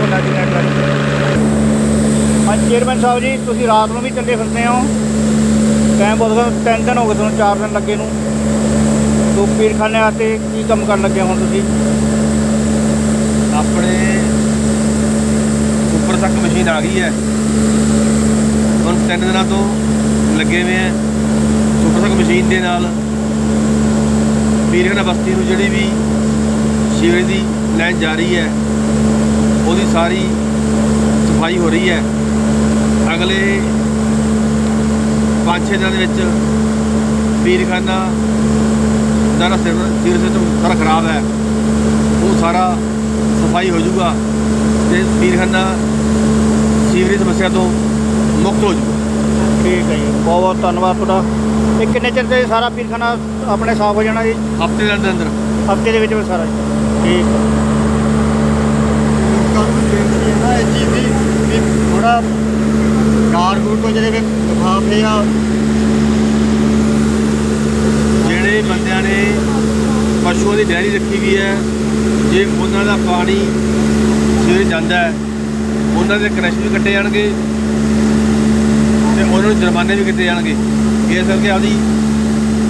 ਵੱਡਾ ਜਨਰੇਟਰ ਹਾਂ ਚੇਅਰਮੈਨ ਸਾਹਿਬ ਜੀ, ਤੁਸੀਂ ਰਾਤ ਨੂੰ ਵੀ ਚੱਲੇ ਫਿਰਦੇ ਹੋ। ਟਾਈਮ ਬਹੁਤ ਗਿਆ ਤਿੰਨ ਦਿਨ ਹੋ ਗਏ ਤੁਹਾਨੂੰ, ਚਾਰ ਦਿਨ ਲੱਗੇ ਨੂੰ। ਤੋ ਪੀਰਖਾਨੇ ਆਤੇ ਕੀ ਕੰਮ ਕਰਨ ਲੱਗੇ ਹੁਣ ਤੁਸੀਂ? ਆਪਣੇ ਉੱਪਰ ਤੱਕ ਮਸ਼ੀਨ ਆ ਗਈ ਹੈ। ਹੁਣ ਤਿੰਨ ਦਿਨਾਂ ਤੋਂ ਲੱਗੇ ਹੋਏ ਆ ਸੁਪਰ ਤੱਕ ਮਸ਼ੀਨ ਦੇ ਨਾਲ ਪੀਰਖਾਨਾ ਬਸਤੀ ਨੂੰ ਜਿਹੜੀ ਵੀ ਸੀਵਰੇਜ ਦੀ ਲਾਈਨ ਜਾ ਰਹੀ ਹੈ। ਉਹਦੀ ਸਾਰੀ ਸਫ਼ਾਈ ਹੋ ਰਹੀ ਹੈ। ਅਗਲੇ 5-6 ਦਿਨਾਂ ਦੇ ਵਿੱਚ ਪੀਰਖਾਨਾ ਦਾ ਸੀਵਰੇਜ ਸਿਸਟਮ ਸਾਰਾ ਖਰਾਬ ਹੈ। ਉਹ ਸਾਰਾ ਸਫ਼ਾਈ ਹੋ ਜਾਊਗਾ ਤੇ ਪੀਰਖਾਨਾ ਸੀਵਰੇਜ ਸਮੱਸਿਆ ਤੋਂ ਮੁਕਤ ਹੋ ਜਾਊਗਾ। ਠੀਕ ਹੈ ਜੀ। ਬਹੁਤ ਬਹੁਤ ਧੰਨਵਾਦ ਤੁਹਾਡਾ। ਇਹ ਕਿੰਨੇ ਚਿਰ ਤੇ ਸਾਰਾ ਪੀਰਖਾਨਾ ਆਪਣੇ ਸਾਫ਼ ਹੋ ਜਾਣਾ ਜੀ? ਹਫ਼ਤੇ ਦੇ ਅੰਦਰ ਅੰਦਰ। ਹਫ਼ਤੇ ਦੇ ਵਿੱਚ ਵਿੱਚ ਸਾਰਾ ਜੀ। ਠੀਕ ਲੋਕਾਂ ਨੂੰ ਬੇਨਤੀ ਹੈ ਨਾ ਇਹ ਚੀਜ਼ ਦੀ ਵੀ ਥੋੜਾ ਕਾਰਗੂਰ ਤੋਂ ਜਿਹੜੇ ਵੀ ਲਿਫਾਫੇ ਆ ਜਿਹੜੇ ਬੰਦਿਆਂ ਨੇ ਪਸ਼ੂਆਂ ਦੀ ਡੈਰੀ ਰੱਖੀ ਵੀ ਹੈ ਜੇ ਉਹਨਾਂ ਦਾ ਪਾਣੀ ਸੀਵਰੇਜ ਜਾਂਦਾ ਹੈ ਉਹਨਾਂ ਦੇ ਕਨੈਕਸ਼ਨ ਵੀ ਕੱਟੇ ਜਾਣਗੇ ਤੇ ਉਹਨਾਂ ਨੂੰ ਜੁਰਮਾਨੇ ਵੀ ਕੀਤੇ ਜਾਣਗੇ। ਇਸ ਕਰਕੇ ਆਪਦੀ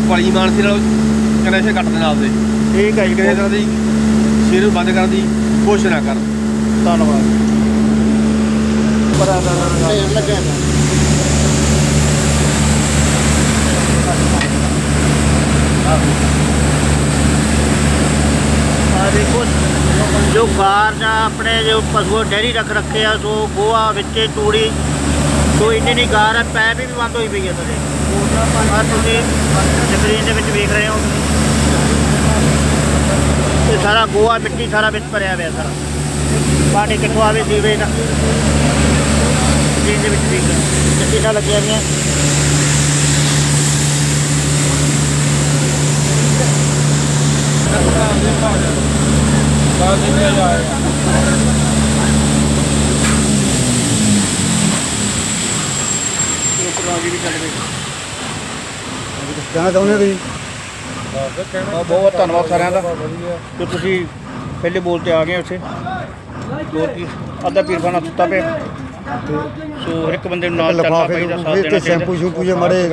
ਭਲੀ ਮਾਨਸੀ ਨਾਲ ਕਨੈਕਸ਼ਨ ਕੱਟ ਦੇਣਾ ਆਪਦੇ। ਠੀਕ ਹੈ ਜੀ ਕਿਸੇ ਤਰ੍ਹਾਂ ਦੀ ਸੀਵਰੇਜ ਬੰਦ ਕਰਨ ਦੀ ਕੋਸ਼ਿਸ਼ ਨਾ ਕਰਨ। ਧੰਨਵਾਦ। ਆ ਦੇਖੋ ਜੋ ਗਾਰ ਜਾਂ ਆਪਣੇ ਜੋ ਪਸ਼ੂ ਡੈਰੀ ਰੱਖ ਰੱਖੇ ਆ ਸੋ ਗੋਆ ਵਿੱਚੇ ਤੂੜੀ ਸੋ ਇੰਨੀ ਨਹੀਂ ਗਾਰ ਹੈ ਪੈਪ ਵੀ ਬੰਦ ਹੋਈ ਪਈ ਹੈ ਤੁਹਾਡੇ। ਆ ਤੁਸੀਂ ਸਕਰੀਨ ਦੇ ਵਿੱਚ ਵੇਖ ਰਹੇ ਹੋ। ਸਾਰਾ ਗੋਆ ਮਿੱਟੀ ਸਾਰਾ ਵਿੱਚ ਭਰਿਆ ਹੋਇਆ ਸਾਰਾ ਪਾਣੀ ਕਿੱਥੋਂ ਆਵੇ ਸੀਵੇਜ ਦਾ ਸਕਰੀਨ ਦੇ ਵਿੱਚ ਦੇਖ ਲਓ ਕਿੰਨਾ ਲੱਗਿਆ ਹੋਈਆਂ ਟੈਕਨੋਲੋਜੀ ਵੀ ਚੱਲ ਰਹੀ ਕਹਿਣਾ ਚਾਹੁੰਦੇ ਤੁਸੀਂ ਬਹੁਤ ਬਹੁਤ ਧੰਨਵਾਦ ਸਾਰਿਆਂ ਦਾ। ਕਿ ਤੁਸੀਂ ਪਹਿਲੇ ਬੋਲ ਤੇ ਆ ਗਏ ਉੱਥੇ। ਹੋਰ ਕੀ? ਅੱਧਾ ਪੀਰਖਾਨਾ ਸੁੱਤਾ ਪਿਆ। ਸੋ ਹਰ ਇੱਕ ਬੰਦੇ ਨੂੰ ਨਾਲ ਚੱਲਣਾ ਲਿਫਾਫੇ ਚਾਹੀਦਾ ਸਾਥ ਤੇ ਸ਼ੈਂਪੂ ਚਾਹੀਦਾ। ਸ਼ੂਪੂ ਜੇ ਮੜੇ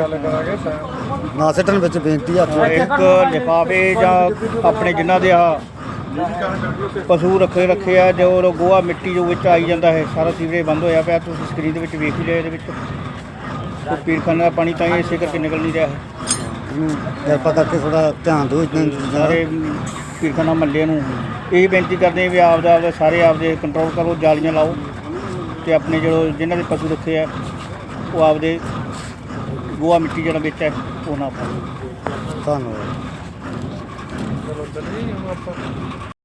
ਨਾ ਸਿੱਟਣ ਵਿੱਚ ਬੇਨਤੀ ਜੋੜ ਕੇ। ਇੱਕ ਲਿਫਾਫੇ ਜਾਂ ਆਪਣੇ ਜਿਨ੍ਹਾਂ ਦੇ ਆ ਪਸ਼ੂ ਰੱਖੇ ਰੱਖੇ ਆ ਜੋ ਗੋਆ ਮਿੱਟੀ ਜੋ ਵਿੱਚ ਆਈ ਜਾਂਦਾ ਹੈ ਸਾਰਾ ਸੀਵਰੇਜ ਬੰਦ ਹੋਇਆ ਪਿਆ ਤੁਸੀਂ ਸਕਰੀਨ ਦੇ ਵਿੱਚ ਵੇਖ ਹੀ ਲਿਆ ਇਹਦੇ ਵਿੱਚ। ਸੋ ਪੀਰਖਾਨੇ ਦਾ ਪਾਣੀ ਤਾਂ ਹੀ ਇਸੇ ਕਰਕੇ ਨਿਕਲ ਨਹੀਂ ਰਿਹਾ ਹੈ। ਇਹਨੂੰ ਕਿਰਪਾ ਕਰਕੇ ਥੋੜਾ ਧਿਆਨ ਦਿਓ ਇਦਾਂ ਸਾਰੇ ਪੀਰਖਾਨਾ ਮੱਲੇ ਨੂੰ ਇਹ ਬੇਨਤੀ ਕਰਦੇ ਹਾਂ ਵੀ ਆਪਦਾ ਆਪਦਾ ਸਾਰੇ ਆਪਦੇ ਕੰਟਰੋਲ ਕਰੋ ਜਾਲੀਆਂ ਲਾਓ ਤੇ ਆਪਣੇ ਜਿਹੜੇ ਜਿਨ੍ਹਾਂ ਦੇ ਪਸ਼ੂ ਰੱਖੇ ਆ ਉਹ ਆਪਦੇ ਗੋਆ ਮਿੱਟੀ ਜਿਹੜਾ ਵਿੱਚ ਹੈ ਉਹ ਨਾ ਪਾਓ। ਧੰਨਵਾਦ।